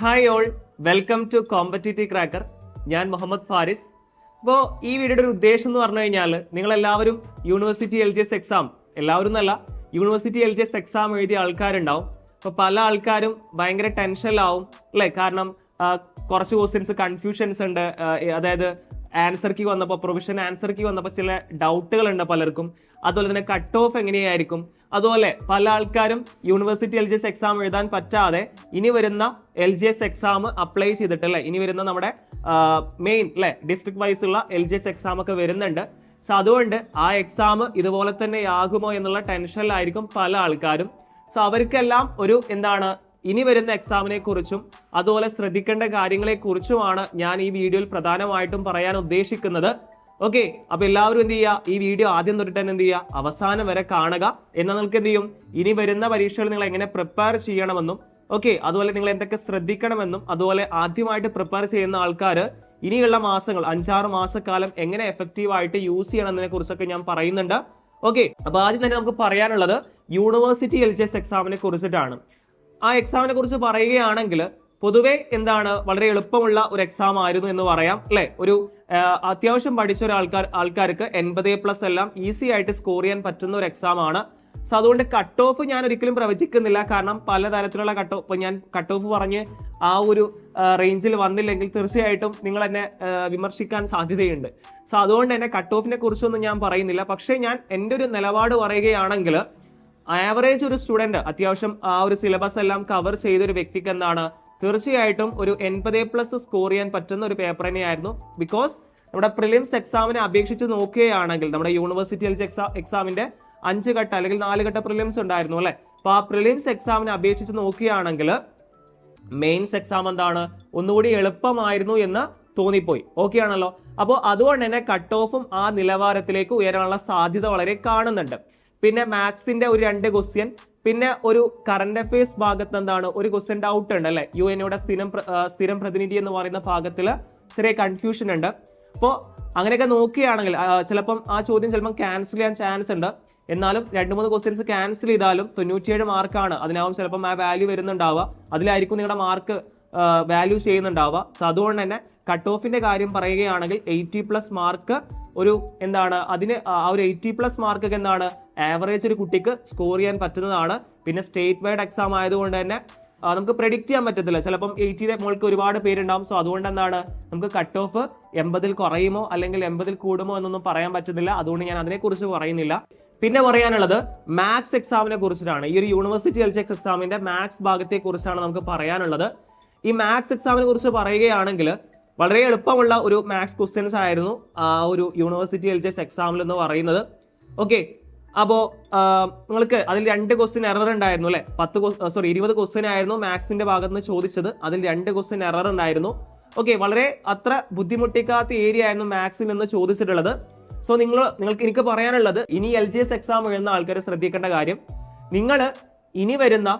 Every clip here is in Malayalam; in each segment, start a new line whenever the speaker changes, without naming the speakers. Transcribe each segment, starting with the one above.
Hi all welcome to competitive cracker ഞാൻ മുഹമ്മദ് ഫാരിസ്. അപ്പോൾ ഈ വീഡിയോയുടെ ഒരു ഉദ്ദേശം എന്ന് പറഞ്ഞു കഴിഞ്ഞാൽ നിങ്ങൾ എല്ലാവരും university L G S exam എല്ലാവരും എന്നല്ല university L G S exam എഴുതിയ ആൾക്കാരുണ്ടാവും. അപ്പോൾ പല ആൾക്കാരും ഭയങ്കര ടെൻഷനിലാവും അല്ലേ? കാരണം കുറച്ച് ക്വസ്റ്റ്യൻസ് കൺഫ്യൂഷൻസ് ഉണ്ട് അതായത് ആൻസർ കീ വന്നപ്പോൾ പ്രൊവിഷൻ ആൻസർ കീ വന്നപ്പോൾ ചില ഡൗട്ടുകൾ ഉണ്ട് പലർക്കും. അതുപോലെ തന്നെ കട്ട് ഓഫ് എങ്ങനെയായിരിക്കും? അതുപോലെ പല ആൾക്കാരും university L G S exam എഴുതാൻ പറ്റാതെ ഇനി വരുന്ന L G S exam apply ചെയ്തിട്ട് അല്ലേ? ഇനി വരുന്ന നമ്മുടെ മെയിൻ അല്ലെ? ഡിസ്ട്രിക്ട് വൈസ് ഉള്ള എൽ ജി എസ് എക്സാം ഒക്കെ വരുന്നുണ്ട്. സോ അതുകൊണ്ട് ആ എക്സാം ഇതുപോലെ തന്നെ ആകുമോ എന്നുള്ള ടെൻഷനിലായിരിക്കും പല ആൾക്കാരും. സോ അവർക്കെല്ലാം ഒരു എന്താണ് ഇനി വരുന്ന എക്സാമിനെ കുറിച്ചും അതുപോലെ ശ്രദ്ധിക്കേണ്ട കാര്യങ്ങളെ കുറിച്ചുമാണ് ഞാൻ ഈ വീഡിയോയിൽ പ്രധാനമായിട്ടും പറയാൻ ഉദ്ദേശിക്കുന്നത്. ഓക്കെ അപ്പൊ എല്ലാവരും എന്ത് ചെയ്യുക ഈ വീഡിയോ ആദ്യം തൊട്ടിട്ട് തന്നെ എന്ത് ചെയ്യുക അവസാനം വരെ കാണുക. എന്നാൽ നിങ്ങൾക്ക് എന്ത് ചെയ്യും? ഇനി വരുന്ന പരീക്ഷകൾ നിങ്ങൾ എങ്ങനെ പ്രിപ്പയർ ചെയ്യണമെന്നും ഓക്കെ അതുപോലെ നിങ്ങൾ എന്തൊക്കെ ശ്രദ്ധിക്കണമെന്നും അതുപോലെ ആദ്യമായിട്ട് പ്രിപ്പയർ ചെയ്യുന്ന ആൾക്കാർ ഇനിയുള്ള മാസങ്ങൾ അഞ്ചാറ് മാസക്കാലം എങ്ങനെ എഫക്റ്റീവ് ആയിട്ട് യൂസ് ചെയ്യണം എന്നതിനെ കുറിച്ചൊക്കെ ഞാൻ പറയുന്നുണ്ട്. ഓക്കെ അപ്പൊ ആദ്യം തന്നെ നമുക്ക് പറയാനുള്ളത് യൂണിവേഴ്സിറ്റി എൽ ജി എസ് എക്സാമിനെ കുറിച്ചിട്ടാണ്. ആ എക്സാമിനെ കുറിച്ച് പറയുകയാണെങ്കിൽ പൊതുവെ എന്താണ് വളരെ എളുപ്പമുള്ള ഒരു എക്സാം ആയിരുന്നു എന്ന് പറയാം അല്ലെ? ഒരു അത്യാവശ്യം പഠിച്ച ഒരു ആൾക്കാർ ആൾക്കാർക്ക് എൺപത് പ്ലസ് എല്ലാം ഈസി ആയിട്ട് സ്കോർ ചെയ്യാൻ പറ്റുന്ന ഒരു എക്സാം ആണ്. സോ അതുകൊണ്ട് കട്ട് ഓഫ് ഞാൻ ഒരിക്കലും പ്രവചിക്കുന്നില്ല. കാരണം പലതരത്തിലുള്ള കട്ട് ഓഫ് ഞാൻ കട്ട് ഓഫ് പറഞ്ഞ് ആ ഒരു റേഞ്ചിൽ വന്നില്ലെങ്കിൽ തീർച്ചയായിട്ടും നിങ്ങൾ എന്നെ വിമർശിക്കാൻ സാധ്യതയുണ്ട്. സോ അതുകൊണ്ട് തന്നെ കട്ട് ഓഫിനെ കുറിച്ചൊന്നും ഞാൻ പറയുന്നില്ല. പക്ഷേ ഞാൻ എന്റെ ഒരു നിലപാട് പറയുകയാണെങ്കിൽ ആവറേജ് ഒരു സ്റ്റുഡന്റ് അത്യാവശ്യം ആ ഒരു സിലബസ് എല്ലാം കവർ ചെയ്തൊരു വ്യക്തിക്ക് എന്താണ് തീർച്ചയായിട്ടും ഒരു എൺപത് പ്ലസ് സ്കോർ ചെയ്യാൻ പറ്റുന്ന ഒരു പേപ്പർ തന്നെയായിരുന്നു. ബിക്കോസ് നമ്മുടെ പ്രിലിംസ് എക്സാമിനെ അപേക്ഷിച്ച് നോക്കുകയാണെങ്കിൽ നമ്മുടെ യൂണിവേഴ്സിറ്റി എക്സാം എക്സാമിന്റെ അഞ്ച് ഘട്ട അല്ലെങ്കിൽ നാല് ഘട്ട പ്രിലിംസ് ഉണ്ടായിരുന്നു അല്ലെ? അപ്പൊ ആ പ്രിലിംസ് എക്സാമിനെ അപേക്ഷിച്ച് നോക്കുകയാണെങ്കിൽ മെയിൻസ് എക്സാം എന്താണ്? ഒന്നുകൂടി എളുപ്പമായിരുന്നു എന്ന് തോന്നിപ്പോയി. ഓക്കെ ആണല്ലോ? അപ്പോൾ അതുകൊണ്ട് തന്നെ കട്ട് ഓഫും ആ നിലവാരത്തിലേക്ക് ഉയരാനുള്ള സാധ്യത വളരെ കാണുന്നുണ്ട്. പിന്നെ മാത്സിന്റെ ഒരു രണ്ട് ക്വസ്റ്റ്യൻ പിന്നെ ഒരു കറണ്ട് അഫയേഴ്സ് ഭാഗത്ത് എന്താണ് ഒരു ക്വസ്റ്റ്യൻ ഡൗട്ട് ഉണ്ട് അല്ലെ യു എനോടെ സ്ഥിരം സ്ഥിരം പ്രതിനിധി എന്ന് പറയുന്ന ഭാഗത്തിൽ ചെറിയ കൺഫ്യൂഷൻ ഉണ്ട്. അപ്പോൾ അങ്ങനെയൊക്കെ നോക്കുകയാണെങ്കിൽ ചിലപ്പം ആ ചോദ്യം ചിലപ്പം ക്യാൻസൽ ചെയ്യാൻ ചാൻസ് ഉണ്ട്. എന്നാലും രണ്ട് മൂന്ന് ക്വസ്റ്റ്യൻസ് ക്യാൻസൽ ചെയ്താലും തൊണ്ണൂറ്റിയേഴ് മാർക്കാണ്. അതിനാവും ചിലപ്പം ആ വാല്യൂ വരുന്നുണ്ടാവുക. അതിലായിരിക്കും നിങ്ങളുടെ മാർക്ക് വാല്യൂ ചെയ്യുന്നുണ്ടാവുക. സോ അതുകൊണ്ട് തന്നെ കട്ട് ഓഫിന്റെ കാര്യം പറയുകയാണെങ്കിൽ എയ്റ്റി പ്ലസ് മാർക്ക് ഒരു എന്താണ് അതിന് ആ ഒരു എയ്റ്റി പ്ലസ് മാർക്ക് എന്താണ് ആവറേജ് ഒരു കുട്ടിക്ക് സ്കോർ ചെയ്യാൻ പറ്റുന്നതാണ്. പിന്നെ സ്റ്റേറ്റ് വൈഡ് എക്സാം ആയതുകൊണ്ട് തന്നെ നമുക്ക് പ്രെഡിക്റ്റ് ചെയ്യാൻ പറ്റത്തില്ല. ചിലപ്പം എയ്റ്റിയുടെ മുകൾക്ക് ഒരുപാട് പേരുണ്ടാവും. സോ അതുകൊണ്ട് എന്താണ് നമുക്ക് കട്ട് ഓഫ് എൺപതിൽ കുറയുമോ അല്ലെങ്കിൽ എൺപതിൽ കൂടുമോ എന്നൊന്നും പറയാൻ പറ്റുന്നില്ല. അതുകൊണ്ട് ഞാൻ അതിനെക്കുറിച്ച് പറയുന്നില്ല. പിന്നെ പറയാനുള്ളത് മാത്സ് എക്സാമിനെ കുറിച്ചിട്ടാണ്. ഈ ഒരു യൂണിവേഴ്സിറ്റി എൽ എക്സ് എക്സാമിന്റെ മാത്സ് ഭാഗത്തെ കുറിച്ചാണ് നമുക്ക് പറയാനുള്ളത്. ഈ മാത്സ് എക്സാമിനെ കുറിച്ച് പറയുകയാണെങ്കിൽ വളരെ എളുപ്പമുള്ള ഒരു മാത്സ് ക്വസ്റ്റ്യൻസ് ആയിരുന്നു ആ ഒരു യൂണിവേഴ്സിറ്റി എൽ എസ് എക്സാമിൽ എന്ന് പറയുന്നത്. ഓക്കെ അപ്പോൾ നിങ്ങൾക്ക് അതിൽ രണ്ട് ക്വസ്റ്റ്യൻ എറർ ഉണ്ടായിരുന്നു അല്ലെ? പത്ത് സോറി ഇരുപത് ക്വസ്റ്റ്യൻ ആയിരുന്നു മാത്സിന്റെ ഭാഗത്ത് നിന്ന് ചോദിച്ചത്. അതിൽ രണ്ട് ക്വസ്റ്റ്യൻ എറർ ഉണ്ടായിരുന്നു. ഓക്കെ വളരെ അത്ര ബുദ്ധിമുട്ടിക്കാത്ത ഏരിയ ആയിരുന്നു മാത്സിൽ നിന്ന് ചോദിച്ചിട്ടുള്ളത്. സോ നിങ്ങൾ നിങ്ങൾക്ക് എനിക്ക് പറയാനുള്ളത് ഇനി എൽ ജി എസ് എക്സാം എഴുതുന്ന ആൾക്കാർ ശ്രദ്ധിക്കേണ്ട കാര്യം നിങ്ങൾ ഇനി വരുന്ന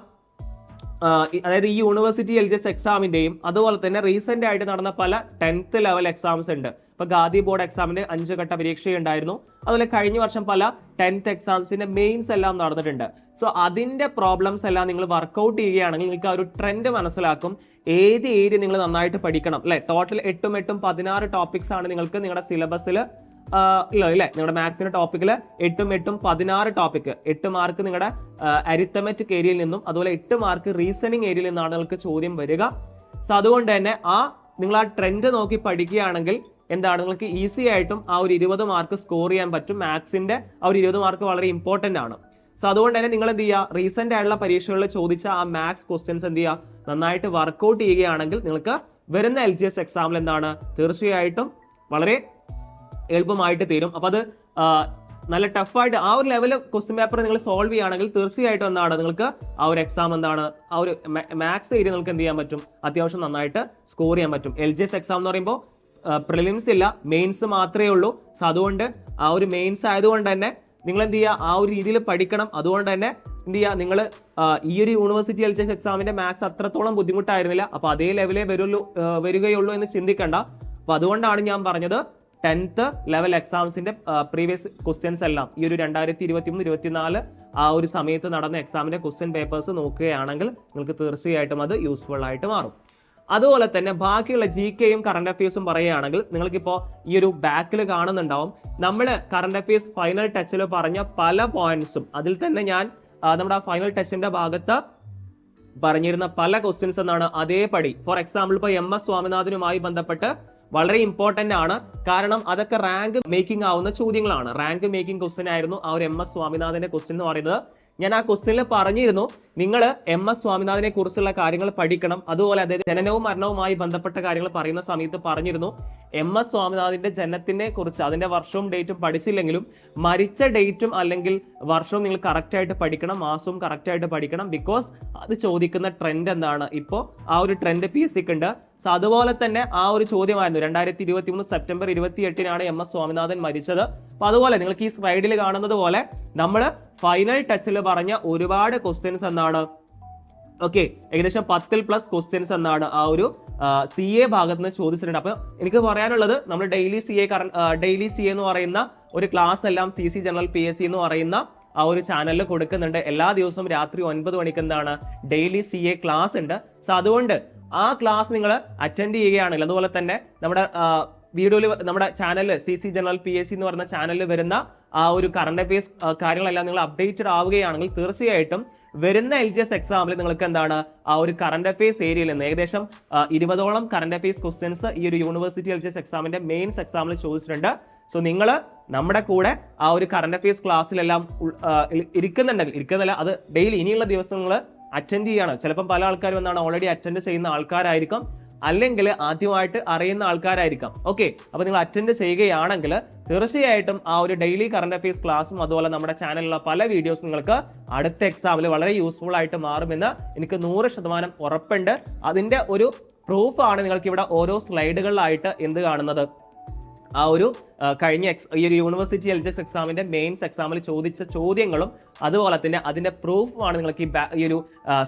അതായത് ഈ യൂണിവേഴ്സിറ്റി എൽ ജി എസ് എക്സാമിന്റെയും അതുപോലെ തന്നെ റീസെന്റ് ആയിട്ട് നടന്ന പല ടെൻത്ത് ലെവൽ എക്സാംസ് ഉണ്ട്. ഇപ്പൊ ഗാദി ബോർഡ് എക്സാമിന്റെ അഞ്ച് ഘട്ട പരീക്ഷയുണ്ടായിരുന്നു. അതുപോലെ കഴിഞ്ഞ വർഷം പല ടെൻത്ത് എക്സാംസിന്റെ മെയിൻസ് എല്ലാം നടന്നിട്ടുണ്ട്. സോ അതിന്റെ പ്രോബ്ലംസ് എല്ലാം നിങ്ങൾ വർക്കൗട്ട് ചെയ്യുകയാണെങ്കിൽ നിങ്ങൾക്ക് ആ ഒരു ട്രെൻഡ് മനസ്സിലാക്കും. ഏത് ഏരിയ നിങ്ങൾ നന്നായിട്ട് പഠിക്കണം അല്ലെ? ടോട്ടൽ എട്ടും എട്ടും പതിനാറ് ടോപ്പിക്സ് ആണ് നിങ്ങൾക്ക് നിങ്ങളുടെ സിലബസിൽ ഇല്ല ഇല്ലേ? നിങ്ങളുടെ മാത്സിന്റെ ടോപ്പിക്കിൽ എട്ടും എട്ടും പതിനാറ് ടോപ്പിക് എട്ട് മാർക്ക് നിങ്ങളുടെ അരിത്തമെറ്റിക് ഏരിയയിൽ നിന്നും അതുപോലെ എട്ട് മാർക്ക് റീസണിങ് ഏരിയയിൽ നിന്നാണ് നിങ്ങൾക്ക് ചോദ്യം വരിക. സോ അതുകൊണ്ട് തന്നെ ആ നിങ്ങൾ ആ ട്രെൻഡ് നോക്കി പഠിക്കുകയാണെങ്കിൽ എന്താണ് നിങ്ങൾക്ക് ഈസി ആയിട്ടും ആ ഒരു ഇരുപത് മാർക്ക് സ്കോർ ചെയ്യാൻ പറ്റും. മാത്സിന്റെ ആ ഒരു ഇരുപത് മാർക്ക് വളരെ ഇമ്പോർട്ടന്റ് ആണ്. സോ അതുകൊണ്ട് തന്നെ നിങ്ങൾ എന്ത് ചെയ്യുക റീസെന്റ് ആയിട്ടുള്ള പരീക്ഷകളിൽ ചോദിച്ച ആ മാത്സ് ക്വസ്റ്റ്യൻസ് എന്ത് ചെയ്യുക നന്നായിട്ട് വർക്കൗട്ട് ചെയ്യുകയാണെങ്കിൽ നിങ്ങൾക്ക് വരുന്ന എൽ ജി എസ് എക്സാമിൽ എന്താണ് തീർച്ചയായിട്ടും വളരെ എളുപ്പമായിട്ട് തീരും. അപ്പൊ അത് നല്ല ടഫായിട്ട് ആ ഒരു ലെവലിൽ ക്വസ്റ്റ്യൻ പേപ്പർ നിങ്ങൾ സോൾവ് ചെയ്യുകയാണെങ്കിൽ തീർച്ചയായിട്ടും എന്താണ്? നിങ്ങൾക്ക് ആ ഒരു എക്സാം എന്താണ്? ആ ഒരു മാത്സ് ഏരിയ നിങ്ങൾക്ക് എന്ത് ചെയ്യാൻ പറ്റും? അത്യാവശ്യം നന്നായിട്ട് സ്കോർ ചെയ്യാൻ പറ്റും. എൽ ജി എസ് എക്സാം എന്ന് പറയുമ്പോൾ പ്രിലിംസ് ഇല്ല മെയിൻസ് മാത്രമേ ഉള്ളൂ. സോ അതുകൊണ്ട് ആ ഒരു മെയിൻസ് ആയതുകൊണ്ട് തന്നെ നിങ്ങൾ എന്ത് ചെയ്യുക? ആ ഒരു രീതിയിൽ പഠിക്കണം. അതുകൊണ്ട് തന്നെ എന്ത് ചെയ്യുക? നിങ്ങൾ ഈ ഒരു യൂണിവേഴ്സിറ്റി എൽ എസ് എക്സാമിന്റെ മാത്സ് അത്രത്തോളം ബുദ്ധിമുട്ടായിരുന്നില്ല. അപ്പോൾ അതേ ലെവലേ വരുള്ളൂ വരികയുള്ളൂ എന്ന് ചിന്തിക്കണ്ട. അപ്പോൾ അതുകൊണ്ടാണ് ഞാൻ പറഞ്ഞത് ടെൻത്ത് ലെവൽ എക്സാംസിന്റെ പ്രീവിയസ് ക്വസ്റ്റ്യൻസ് എല്ലാം ഈ ഒരു രണ്ടായിരത്തി ഇരുപത്തി മൂന്ന് ഇരുപത്തിനാല് ആ ഒരു സമയത്ത് നടന്ന എക്സാമിന്റെ ക്വസ്റ്റ്യൻ പേപ്പേഴ്സ് നോക്കുകയാണെങ്കിൽ നിങ്ങൾക്ക് തീർച്ചയായിട്ടും അത് യൂസ്ഫുൾ ആയിട്ട് മാറും. അതുപോലെ തന്നെ ബാക്കിയുള്ള ജി കെയും കറണ്ട് അഫയേഴ്സും പറയുകയാണെങ്കിൽ നിങ്ങൾക്കിപ്പോൾ ഈ ഒരു ബാക്കിൽ കാണുന്നുണ്ടാവും. നമ്മൾ കറണ്ട് അഫയേഴ്സ് ഫൈനൽ ടച്ചിൽ പറഞ്ഞ പല പോയിന്റ്സും അതിൽ തന്നെ ഞാൻ നമ്മുടെ ഫൈനൽ ടച്ചിന്റെ ഭാഗത്ത് പറഞ്ഞിരുന്ന പല ക്വസ്റ്റ്യൻസ് എന്നാണ് അതേപടി. ഫോർ എക്സാമ്പിൾ ഇപ്പോൾ എം എസ് സ്വാമിനാഥനുമായി ബന്ധപ്പെട്ട് വളരെ ഇമ്പോർട്ടന്റ് ആണ്. കാരണം അതൊക്കെ റാങ്ക് മേക്കിംഗ് ആവുന്ന ചോദ്യങ്ങളാണ്. റാങ്ക് മേക്കിംഗ് ക്വസ്റ്റ്യൻ ആയിരുന്നു ആ ഒരു എം എസ് സ്വാമിനാഥന്റെ ക്വസ്റ്റ്യൻ എന്ന് പറയുന്നത്. ഞാൻ ആ ക്വസ്റ്റ്യനിൽ പറഞ്ഞിരുന്നു നിങ്ങൾ എം എസ് സ്വാമിനാഥനെ കുറിച്ചുള്ള കാര്യങ്ങൾ പഠിക്കണം. അതുപോലെ അതായത് ജനനവും മരണവുമായി ബന്ധപ്പെട്ട കാര്യങ്ങൾ പറയുന്ന സമയത്ത് പറഞ്ഞിരുന്നു. എം എസ് സ്വാമിനാഥിന്റെ ജനനത്തിനെ കുറിച്ച് അതിന്റെ വർഷവും ഡേറ്റും പഠിച്ചില്ലെങ്കിലും മരിച്ച ഡേറ്റും അല്ലെങ്കിൽ വർഷവും നിങ്ങൾ കറക്റ്റ് ആയിട്ട് പഠിക്കണം മാസവും കറക്റ്റ് ആയിട്ട് പഠിക്കണം ബിക്കോസ് അത് ചോദിക്കുന്ന ട്രെൻഡ് എന്താണ്? ഇപ്പോൾ ആ ഒരു ട്രെൻഡ് പി എസ് സിക്ക് ഉണ്ട്. സോ അതുപോലെ തന്നെ ആ ഒരു ചോദ്യമായിരുന്നു. രണ്ടായിരത്തി ഇരുപത്തി മൂന്ന് സെപ്റ്റംബർ ഇരുപത്തി എട്ടിനാണ് എം എസ് സ്വാമിനാഥൻ മരിച്ചത്. അപ്പൊ അതുപോലെ നിങ്ങൾക്ക് ഈ സ്ലൈഡിൽ കാണുന്നത് പോലെ നമ്മൾ ഫൈനൽ ടച്ചിൽ പറഞ്ഞ ഒരുപാട് ക്വസ്റ്റ്യൻസ് എന്നാണ് ഓക്കെ ഏകദേശം പത്തിൽ പ്ലസ് ക്വസ്റ്റ്യൻസ് എന്നാണ് ആ ഒരു സി എ ഭാഗത്ത് നിന്ന് ചോദിച്ചിട്ടുണ്ട്. അപ്പൊ എനിക്ക് പറയാനുള്ളത് നമ്മൾ daily C A daily C എന്ന് പറയുന്ന ഒരു ക്ലാസ് എല്ലാം C C general P S C എന്ന് പറയുന്ന ആ ഒരു ചാനലിൽ കൊടുക്കുന്നുണ്ട്. എല്ലാ ദിവസവും രാത്രി ഒൻപത് മണിക്ക് എന്താണ് ഡെയിലി സി എ ക്ലാസ് ഉണ്ട്. സോ അതുകൊണ്ട് ആ ക്ലാസ് നിങ്ങൾ അറ്റൻഡ് ചെയ്യുകയാണെങ്കിൽ അതുപോലെ തന്നെ നമ്മുടെ വീഡിയോയിൽ നമ്മുടെ ചാനലിൽ C C general P S C എന്ന് പറയുന്ന ചാനലിൽ വരുന്ന ആ ഒരു കറണ്ട് അഫയേഴ്സ് കാര്യങ്ങളെല്ലാം നിങ്ങൾ അപ്ഡേറ്റഡ് ആവുകയാണെങ്കിൽ തീർച്ചയായിട്ടും വരുന്ന എൽ ജി എസ് എക്സാമിൽ നിങ്ങൾക്ക് എന്താണ് ആ ഒരു കറണ്ട് അഫയേഴ്സ് ഏരിയയിൽ നിന്ന് ഏകദേശം ഇരുപതോളം കറണ്ട് അഫയേഴ്സ് ക്വസ്റ്റ്യൻസ് ഈ ഒരു യൂണിവേഴ്സിറ്റി എൽ ജി എസ് എക്സാമിന്റെ മെയിൻസ് എക്സാമിൽ ചോദിച്ചിട്ടുണ്ട്. സോ നിങ്ങൾ നമ്മുടെ കൂടെ ആ ഒരു കറണ്ട് അഫയേഴ്സ് ക്ലാസ്സിലെല്ലാം ഇരിക്കുന്നുണ്ടെങ്കിൽ ഇരിക്കുന്നില്ല അത് ഡെയിലി ഇനിയുള്ള ദിവസങ്ങൾ അറ്റൻഡ് ചെയ്യാണ്. ചിലപ്പം പല ആൾക്കാരും എന്താണ് ഓൾറെഡി അറ്റൻഡ് ചെയ്യുന്ന ആൾക്കാരായിരിക്കും. അല്ലെങ്കിൽ ആദ്യമായിട്ട് അറിയുന്ന ആൾക്കാരായിരിക്കാം. ഓക്കെ അപ്പൊ നിങ്ങൾ അറ്റൻഡ് ചെയ്യുകയാണെങ്കിൽ തീർച്ചയായിട്ടും ആ ഒരു ഡെയിലി കറണ്ട് അഫയേഴ്സ് ക്ലാസ്സും അതുപോലെ നമ്മുടെ ചാനലിലുള്ള പല വീഡിയോസ് നിങ്ങൾക്ക് അടുത്ത എക്സാമിൽ വളരെ യൂസ്ഫുൾ ആയിട്ട് മാറുമെന്ന് എനിക്ക് നൂറ് ശതമാനം ഉറപ്പുണ്ട്. അതിന്റെ ഒരു പ്രൂഫാണ് നിങ്ങൾക്ക് ഇവിടെ ഓരോ സ്ലൈഡുകളിലായിട്ട് എന്ത് കാണുന്നത്. ആ ഒരു കഴിഞ്ഞ എക്സ് ഈ ഒരു യൂണിവേഴ്സിറ്റി ജി എക്സാമിന്റെ മെയിൻസ് എക്സാമിൽ ചോദിച്ച ചോദ്യങ്ങളും അതുപോലെ തന്നെ അതിന്റെ പ്രൂഫുമാണ് നിങ്ങൾക്ക് ഈ ഈ ഒരു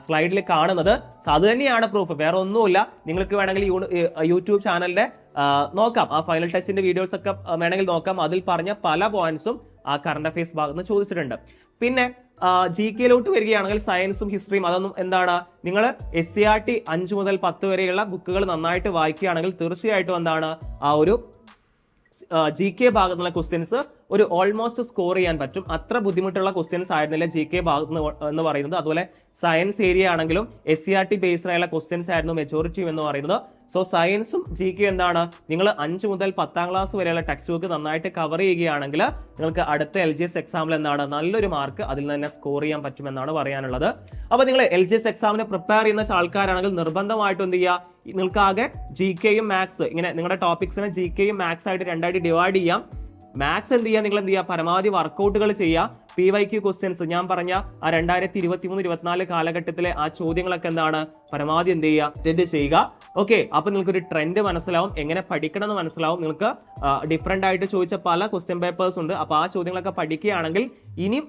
സ്ലൈഡിൽ കാണുന്നത്. അത് തന്നെയാണ് പ്രൂഫ് വേറെ ഒന്നുമില്ല. നിങ്ങൾക്ക് വേണമെങ്കിൽ യൂട്യൂബ് ചാനലിന്റെ നോക്കാം. ആ ഫൈനൽ ടെസ്റ്റിന്റെ വീഡിയോസ് ഒക്കെ വേണമെങ്കിൽ നോക്കാം. അതിൽ പറഞ്ഞ പല പോയിന്റ്സും ആ കറണ്ട് അഫയേഴ്സ് ഭാഗത്ത് നിന്ന് ചോദിച്ചിട്ടുണ്ട്. പിന്നെ ജി കെയിലോട്ട് വരികയാണെങ്കിൽ സയൻസും ഹിസ്റ്ററിയും അതൊന്നും എന്താണ്? നിങ്ങൾ എസ് സി ആർ ടി അഞ്ച് മുതൽ പത്ത് വരെയുള്ള ബുക്കുകൾ നന്നായിട്ട് വായിക്കുകയാണെങ്കിൽ തീർച്ചയായിട്ടും എന്താണ്? ആ ഒരു ജി കെ ഭാഗത്തുള്ള ക്വസ്റ്റ്യൻസ് ഒരു ഓൾമോസ്റ്റ് സ്കോർ ചെയ്യാൻ പറ്റും. അത്ര ബുദ്ധിമുട്ടുള്ള ക്വസ്റ്റ്യൻസ് ആയിരുന്നില്ല ജി കെ ഭാഗത്ത് എന്ന് പറയുന്നത്. അതുപോലെ സയൻസ് ഏരിയ ആണെങ്കിലും S C R T based ആയുള്ള ക്വസ്റ്റ്യൻസ് ആയിരുന്നു മെജോറിറ്റി എന്ന് പറയുന്നത്. സോ സയൻസും ജി കെ എന്താണ്? നിങ്ങൾ അഞ്ച് മുതൽ പത്താം ക്ലാസ് വരെയുള്ള ടെക്സ്റ്റ് ബുക്ക് നന്നായിട്ട് കവർ ചെയ്യുകയാണെങ്കിൽ നിങ്ങൾക്ക് അടുത്ത എൽ ജി എസ് എക്സാമിൽ എന്താണ്? നല്ലൊരു മാർക്ക് അതിൽ തന്നെ സ്കോർ ചെയ്യാൻ പറ്റുമെന്നാണ് പറയാനുള്ളത്. അപ്പോൾ നിങ്ങൾ എൽ ജി എസ് എക്സാമിന് പ്രിപ്പയർ ചെയ്യുന്ന ആൾക്കാരാണെങ്കിൽ നിർബന്ധമായിട്ടും എന്ത് ചെയ്യുക നിങ്ങൾക്കാകെ ജി കെയും മാത്സ് ഇങ്ങനെ നിങ്ങളുടെ ടോപ്പിക്സിനെ ജി കെയും മാത്സ് ആയിട്ട് രണ്ടായിട്ട് ഡിവൈഡ് ചെയ്യാം. മാത്സ് എന്ത് ചെയ്യുക നിങ്ങൾ എന്ത് ചെയ്യുക പരമാവധി വർക്കൗട്ടുകൾ ചെയ്യുക. പി വൈ ക്യു ക്വസ്റ്റ്യൻസ് ഞാൻ പറഞ്ഞ ആ രണ്ടായിരത്തി ഇരുപത്തി മൂന്ന് ഇരുപത്തിനാല് കാലഘട്ടത്തിലെ ആ ചോദ്യങ്ങളൊക്കെ എന്താണ്? പരമാവധി എന്ത് ചെയ്യുക? അറ്റൻഡ് ചെയ്യുക. ഓക്കെ അപ്പൊ നിങ്ങൾക്ക് ഒരു ട്രെൻഡ് മനസ്സിലാവും. എങ്ങനെ പഠിക്കണം എന്ന് മനസ്സിലാവും. നിങ്ങൾക്ക് ഡിഫറെന്റ് ആയിട്ട് ചോദിച്ച പല ക്വസ്റ്റ്യൻ പേപ്പേഴ്സ് ഉണ്ട്. അപ്പൊ ആ ചോദ്യങ്ങളൊക്കെ പഠിക്കുകയാണെങ്കിൽ ഇനിയും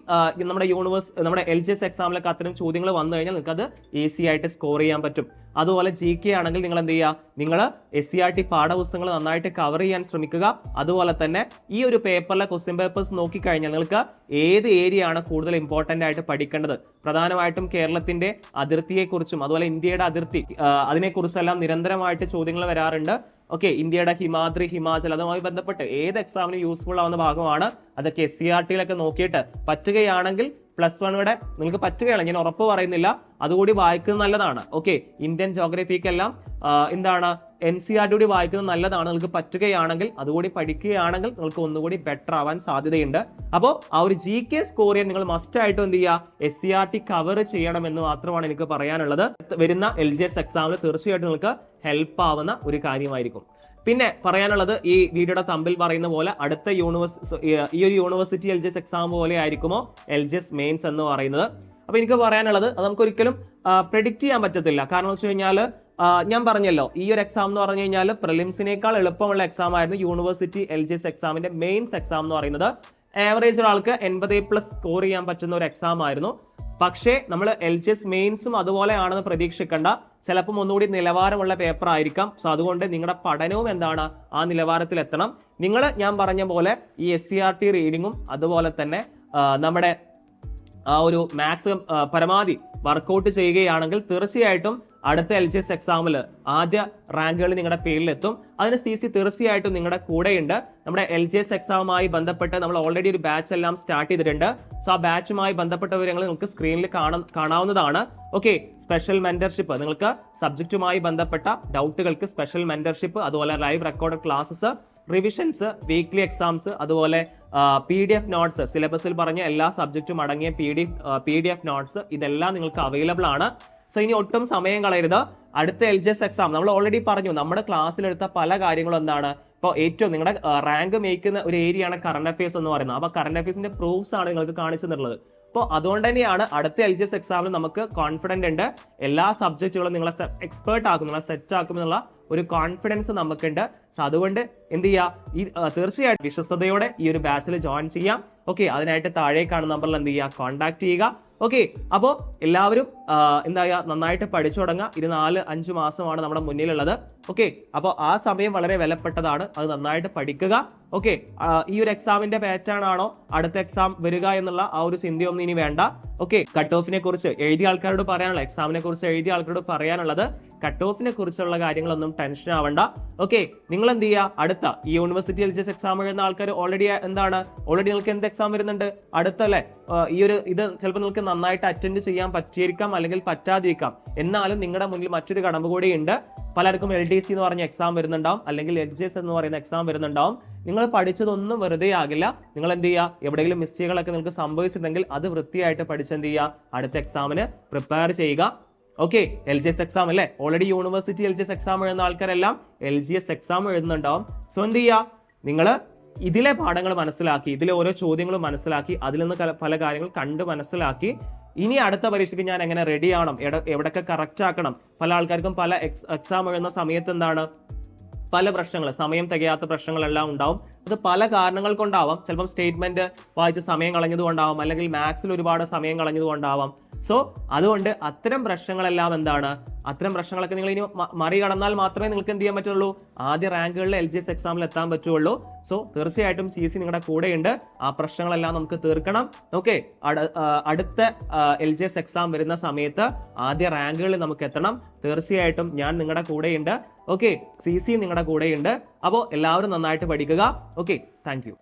നമ്മുടെ യൂണിവേഴ്സ് നമ്മുടെ എൽ ജി എസ് എക്സാമിലൊക്കെ അത്തരം ചോദ്യങ്ങൾ വന്നു കഴിഞ്ഞാൽ നിങ്ങൾക്ക് അത് ഈസി ആയിട്ട് സ്കോർ ചെയ്യാൻ പറ്റും. അതുപോലെ ജി കെ ആണെങ്കിൽ നിങ്ങൾ എന്ത് ചെയ്യുക? നിങ്ങൾ എസ് സി ആർ ടി പാഠപുസ്തകങ്ങൾ നന്നായിട്ട് കവർ ചെയ്യാൻ ശ്രമിക്കുക. അതുപോലെ തന്നെ ഈ ഒരു പേപ്പറിലെ ക്വസ്റ്റ്യൻ പേപ്പേഴ്സ് നോക്കിക്കഴിഞ്ഞാൽ നിങ്ങൾക്ക് ഏത് ഏരിയ ആണ് കൂടുതൽ ഇമ്പോർട്ടന്റ് ആയിട്ട് പഠിക്കേണ്ടത്. പ്രധാനമായിട്ടും കേരളത്തിന്റെ അതിർത്തിയെക്കുറിച്ചും അതുപോലെ ഇന്ത്യയുടെ അതിർത്തി അതിനെക്കുറിച്ചെല്ലാം നിരന്തരമായിട്ട് ചോദ്യങ്ങൾ വരാറുണ്ട്. ഓക്കെ ഇന്ത്യയുടെ ഹിമാദ്രി ഹിമാചൽ അതുമായി ബന്ധപ്പെട്ട് ഏത് എക്സാമിന് യൂസ്ഫുൾ ആവുന്ന ഭാഗമാണ്. അതൊക്കെ എസ് സി ആർ ടിയിലൊക്കെ നോക്കിയിട്ട് പറ്റുകയാണെങ്കിൽ പ്ലസ് വൺ ഇവിടെ നിങ്ങൾക്ക് പറ്റുകയാണ്. ഞാൻ ഉറപ്പ് പറയുന്നില്ല. അതുകൂടി വായിക്കുന്നത് നല്ലതാണ്. ഓക്കെ ഇന്ത്യൻ ജോഗ്രഫിക്കെല്ലാം എന്താണ് എൻ സി ആർ ടി വായിക്കുന്നത് നല്ലതാണ്. നിങ്ങൾക്ക് പറ്റുകയാണെങ്കിൽ അതുകൂടി പഠിക്കുകയാണെങ്കിൽ നിങ്ങൾക്ക് ഒന്നുകൂടി ബെറ്റർ ആവാൻ സാധ്യതയുണ്ട്. അപ്പോൾ ആ ഒരു ജി കെ ചെയ്യാൻ നിങ്ങൾ മസ്റ്റ് ആയിട്ട് എന്ത് ചെയ്യുക? S C R T cover ചെയ്യണം എന്ന് മാത്രമാണ് എനിക്ക് പറയാനുള്ളത്. വരുന്ന എൽ ജി എസ് എക്സാമിൽ തീർച്ചയായിട്ടും നിങ്ങൾക്ക് ഹെൽപ്പ് ആവുന്ന ഒരു കാര്യമായിരിക്കും. പിന്നെ പറയാനുള്ളത് ഈ വീഡിയോയുടെ തമ്പിൽ പറയുന്ന പോലെ അടുത്ത യൂണിവേഴ്സ് ഈ ഒരു university L G S exam പോലെ ആയിരിക്കുമോ? എൽ ജി എസ് മെയിൻസ് എന്ന് പറയുന്നത്. അപ്പൊ എനിക്ക് പറയാനുള്ളത് അത് നമുക്ക് ഒരിക്കലും പ്രെഡിക്റ്റ് ചെയ്യാൻ പറ്റത്തില്ല. കാരണം വെച്ച് കഴിഞ്ഞാൽ ഞാൻ പറഞ്ഞല്ലോ ഈ ഒരു എക്സാം എന്ന് പറഞ്ഞു കഴിഞ്ഞാൽ പ്രിലിംസിനേക്കാൾ എളുപ്പമുള്ള എക്സാം ആയിരുന്നു യൂണിവേഴ്സിറ്റി എൽ ജി എസ് എക്സാമിന്റെ മെയിൻസ് എക്സാം എന്ന് പറയുന്നത്. ആവറേജ് ഒരാൾക്ക് എൺപത് പ്ലസ് സ്കോർ ചെയ്യാൻ പറ്റുന്ന ഒരു എക്സാം ആയിരുന്നു. പക്ഷേ നമ്മൾ എൽ ജി എസ് മെയിൻസും അതുപോലെയാണെന്ന് പ്രതീക്ഷിക്കേണ്ട. ചിലപ്പം ഒന്നുകൂടി നിലവാരമുള്ള പേപ്പർ ആയിരിക്കാം സോ അതുകൊണ്ട് നിങ്ങളുടെ പഠനവും എന്താണ്? ആ നിലവാരത്തിൽ എത്തണം നിങ്ങൾ ഞാൻ പറഞ്ഞ പോലെ ഈ എസ് സി ആർ ടി റീഡിങ്ങും അതുപോലെ തന്നെ നമ്മുടെ ആ ഒരു മാത്സ് പരമാവധി വർക്കൗട്ട് ചെയ്യുകയാണെങ്കിൽ തീർച്ചയായിട്ടും അടുത്ത എൽ ജി എസ് എക്സാമിൽ ആദ്യ റാങ്കുകൾ നിങ്ങളുടെ പേരിലെത്തും. അതിന് സി സി തീർച്ചയായിട്ടും നിങ്ങളുടെ കൂടെയുണ്ട്. നമ്മുടെ എൽ ജി എസ് എക്സാമുമായി ബന്ധപ്പെട്ട് നമ്മൾ ഓൾറെഡി ഒരു ബാച്ച് എല്ലാം സ്റ്റാർട്ട് ചെയ്തിട്ടുണ്ട്. സോ ആ ബാച്ചുമായി ബന്ധപ്പെട്ട വിവരങ്ങൾ നിങ്ങൾക്ക് സ്ക്രീനിൽ കാണാൻ കാണാവുന്നതാണ്. ഓക്കെ സ്പെഷ്യൽ മെന്റർഷിപ്പ് നിങ്ങൾക്ക് സബ്ജക്റ്റുമായി ബന്ധപ്പെട്ട ഡൗട്ടുകൾക്ക് സ്പെഷ്യൽ മെന്റർഷിപ്പ് അതുപോലെ live record classes revisions weekly exams അതുപോലെ പി ഡി എഫ് നോട്ട്സ് സിലബസിൽ പറഞ്ഞ എല്ലാ സബ്ജക്റ്റും അടങ്ങിയ P D P D F notes ഇതെല്ലാം നിങ്ങൾക്ക് അവൈലബിൾ ആണ്. സോ ഇനി ഒട്ടും സമയം കളയരുത്. അടുത്ത എൽ ജി എസ് എക്സാം നമ്മൾ ഓൾറെഡി പറഞ്ഞു നമ്മുടെ ക്ലാസ്സിലെടുത്ത പല കാര്യങ്ങളും എന്താണ്? ഇപ്പോൾ ഏറ്റവും നിങ്ങളുടെ റാങ്ക് മേക്കുന്ന ഒരു ഏരിയയാണ് കറണ്ട് അഫയേഴ്സ് എന്ന് പറയുന്നത്. അപ്പോൾ കറണ്ട് അഫയേഴ്സിന്റെ പ്രൂഫ്സ് ആണ് നിങ്ങൾക്ക് കാണിച്ചു തരുന്നത്. അപ്പോൾ അതുകൊണ്ട് തന്നെയാണ് അടുത്ത എൽ ജി എസ് എക്സാമിൽ നമുക്ക് കോൺഫിഡന്റ് ഉണ്ട്. എല്ലാ സബ്ജക്റ്റുകളും നിങ്ങളെ എക്സ്പേർട്ട് ആക്കും നിങ്ങളെ സെറ്റ് ആക്കും എന്നുള്ള ഒരു കോൺഫിഡൻസ് നമുക്കുണ്ട്. സോ അതുകൊണ്ട് എന്ത് ചെയ്യുക ഈ തീർച്ചയായിട്ടും വിശ്വസ്തയോടെ ഈ ഒരു ബാച്ചിൽ ജോയിൻ ചെയ്യാം. ഓക്കെ അതിനായിട്ട് താഴെ കാണുന്ന നമ്പറിൽ എന്ത് ചെയ്യുക കോൺടാക്ട് ചെയ്യുക. ഓക്കെ അപ്പോൾ എല്ലാവരും എന്താ പറയുക നന്നായിട്ട് പഠിച്ചു തുടങ്ങുക ഇത് നാല് അഞ്ച് മാസമാണ് നമ്മുടെ മുന്നിലുള്ളത്. ഓക്കെ അപ്പോൾ ആ സമയം വളരെ വിലപ്പെട്ടതാണ്. അത് നന്നായിട്ട് പഠിക്കുക. ഓക്കെ ഈ ഒരു എക്സാമിന്റെ പാറ്റേൺ ആണോ? അടുത്ത എക്സാം വരിക എന്നുള്ള ആ ഒരു ചിന്തയൊന്നും ഇനി വേണ്ട. ഓക്കെ കട്ട് ഓഫിനെ കുറിച്ച് എഴുതിയ ആൾക്കാരോട് പറയാനുള്ള എക്സാമിനെ കുറിച്ച് എഴുതിയ ആൾക്കാരോട് പറയാനുള്ളത് കട്ട് ഓഫിനെ കുറിച്ചുള്ള കാര്യങ്ങളൊന്നും ടെൻഷൻ ആവണ്ട. ഓക്കെ നിങ്ങൾ എന്ത് ചെയ്യുക അടുത്ത ഈ university L G S exam എഴുതുന്ന ആൾക്കാർ ഓൾറെഡി എന്താണ്? ഓൾറെഡി നിങ്ങൾക്ക് എന്ത് എക്സാം വരുന്നുണ്ട്? അടുത്തല്ലേ? ഈ ഒരു ഇത് ചിലപ്പോൾ നിങ്ങൾക്ക് നന്നായിട്ട് അറ്റൻഡ് ചെയ്യാൻ പറ്റിയിരിക്കാം അല്ലെങ്കിൽ പറ്റാതിരിക്കാം. എന്നാലും നിങ്ങളുടെ മുന്നിൽ മറ്റൊരു കടമ്പ കൂടിയുണ്ട്. പലർക്കും എൽ ഡി സി എന്ന് പറഞ്ഞ എക്സാം വരുന്നുണ്ടാവും. അല്ലെങ്കിൽ എൽ ജി എസ് എന്ന് പറയുന്ന എക്സാം വരുന്നുണ്ടാവും. നിങ്ങൾ പഠിച്ചതൊന്നും വെറുതെ ആകില്ല. നിങ്ങൾ എന്ത് ചെയ്യുക എവിടെയെങ്കിലും മിസ്റ്റേക്കുകളൊക്കെ നിങ്ങൾക്ക് സംഭവിച്ചിട്ടുണ്ടെങ്കിൽ അത് വൃത്തിയായിട്ട് പഠിച്ച് എന്ത് ചെയ്യുക അടുത്ത എക്സാമിന് പ്രിപ്പയർ ചെയ്യുക. Okay L G S exam അല്ലേ? Already university L G S exam എഴുതുന്ന ആൾക്കാരെല്ലാം എൽ ജി എസ് എക്സാം എഴുതുന്നുണ്ടാവും. സോ എന്ത് ചെയ്യുക നിങ്ങൾ ഇതിലെ പാഠങ്ങൾ മനസ്സിലാക്കി ഇതിലെ ഓരോ ചോദ്യങ്ങളും മനസ്സിലാക്കി അതിൽ നിന്ന് പല കാര്യങ്ങൾ കണ്ട് മനസ്സിലാക്കി ഇനി അടുത്ത പരീക്ഷയ്ക്ക് ഞാൻ എങ്ങനെ റെഡി ആവണം? എവിടെ- എവിടൊക്കെ കറക്റ്റ് ആക്കണം? പല ആൾക്കാർക്കും പല എക്സ് എക്സാം എഴുതുന്ന സമയത്ത് എന്താണ്? പല പ്രശ്നങ്ങൾ സമയം തികയാത്ത പ്രശ്നങ്ങളെല്ലാം ഉണ്ടാവും. അത് പല കാരണങ്ങൾ കൊണ്ടാവാം. ചിലപ്പം സ്റ്റേറ്റ്മെന്റ് വായിച്ച് സമയം കളഞ്ഞതുകൊണ്ടാവാം. അല്ലെങ്കിൽ മാത്സിൽ ഒരുപാട് സമയം കളഞ്ഞത് കൊണ്ടാവാം സോ അതുകൊണ്ട് അത്തരം പ്രശ്നങ്ങളെല്ലാം എന്താണ്? അത്തരം പ്രശ്നങ്ങളൊക്കെ നിങ്ങൾ ഇനി മറികടന്നാൽ മാത്രമേ നിങ്ങൾക്ക് എന്ത് ചെയ്യാൻ പറ്റുള്ളൂ? ആദ്യ റാങ്കുകളിൽ എൽ ജി എസ് എക്സാമിൽ എത്താൻ പറ്റുള്ളൂ സോ തീർച്ചയായിട്ടും സി സി നിങ്ങളുടെ കൂടെയുണ്ട്. ആ പ്രശ്നങ്ങളെല്ലാം നമുക്ക് തീർക്കണം. ഓക്കെ അടുത്ത എൽ ജി എസ് എക്സാം വരുന്ന സമയത്ത് ആദ്യ റാങ്കുകളിൽ നമുക്ക് എത്തണം. തീർച്ചയായിട്ടും ഞാൻ നിങ്ങളുടെ കൂടെയുണ്ട്. ഓക്കെ സി സി നിങ്ങളുടെ കൂടെയുണ്ട്. അപ്പോൾ എല്ലാവരും നന്നായിട്ട് പഠിക്കുക. Okay thank